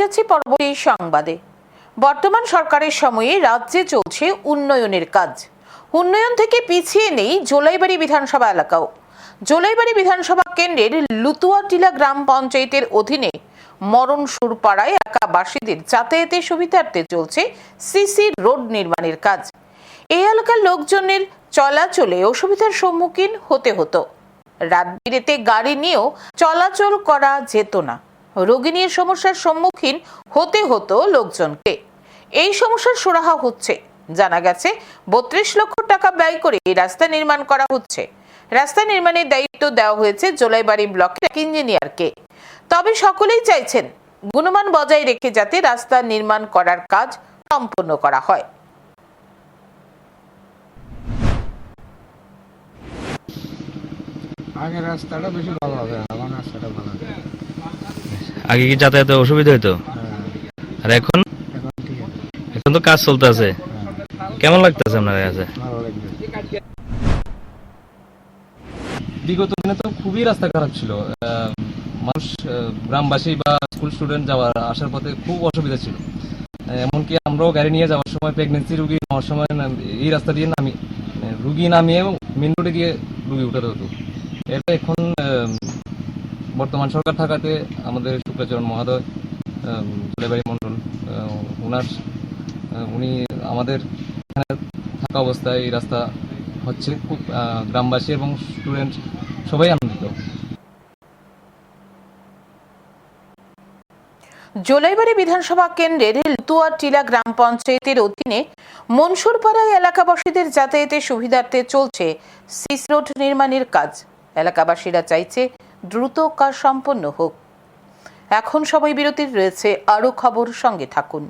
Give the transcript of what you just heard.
যাচ্ছি পরবর্তী সংবাদে। বর্তমান সরকারের সময়ে রাজ্যে চলছে উন্নয়নের কাজ। উন্নয়ন থেকে পিছিয়ে নেই জোলাইবাড়ি বিধানসভা এলাকাও। জোলাইবাড়ি বিধানসভা কেন্দ্রের লুতুয়াটিলা গ্রাম পঞ্চায়েতের অধীনে মরণ সুরপাড়ায় এলাকাবাসীদের যাতায়াতের সুবিধার্থে চলছে সিসি রোড নির্মাণের কাজ। এই এলাকার লোকজনের চলাচলে অসুবিধার সম্মুখীন হতে হতো। রাত বিরেতে গাড়ি নিয়েও চলাচল করা যেত না। রোগী নিয়ে সমস্যার সম্মুখীন হতে হতো লোকজনকে। এই সমস্যার সুরাহা হচ্ছে। জানা গেছে, বত্রিশ লক্ষ টাকা ব্যয় করে এই রাস্তা নির্মাণ করা হচ্ছে। রাস্তা নির্মাণের দায়িত্ব দেওয়া হয়েছে জোলাইবাড়ি ব্লকের এক ইঞ্জিনিয়ারকে। তবে সকলেই চাইছেন গুণমান বজায় রেখে যাতে রাস্তা নির্মাণ করার কাজ সম্পূর্ণ করা হয়। আগে রাস্তাটা বেশি ভালো হবে এখন রাস্তাটা ভালো হবে আগে কি যাতায়াতে অসুবিধা হতো আর এখন? এখন তো কাজ চলতে আছে হ্যাঁ, কেমন লাগতেছে আপনার কাছে? বিগত দিনে তো খুবই রাস্তা খারাপ ছিল। মানুষ গ্রামবাসী বা স্কুল স্টুডেন্ট যাওয়ার আসার পথে খুব অসুবিধা ছিল। এমনকি আমরাও গাড়ি নিয়ে যাওয়ার সময় প্রেগনেন্সি রুগী নেওয়ার সময় এই রাস্তা দিয়ে নামি মানে রুগী নামিয়ে মেন রোডে গিয়ে রুগী উঠাতে হতো এটা এখন বর্তমান সরকার থাকাতে আমাদের শুক্রাচরণ মহোদয় জুলেবাড়ি মণ্ডল ওনার উনি আমাদের এখানে থাকা অবস্থায় এই রাস্তা হচ্ছে। খুব গ্রামবাসী এবং স্টুডেন্ট সবাই আনন্দিত। জোলাইবাড়ি বিধানসভা কেন্দ্রের লুতুয়াটিলা গ্রাম পঞ্চায়েতের অধীনে মনসুরপাড়ায় এলাকাবাসীদের যাতায়াতের সুবিধার্থে চলছে সিস রোড নির্মাণের কাজ। এলাকাবাসীরা চাইছে দ্রুত কাজ সম্পন্ন হোক। এখন সময় বিরতির রয়েছে আরও খবর সঙ্গে থাকুন।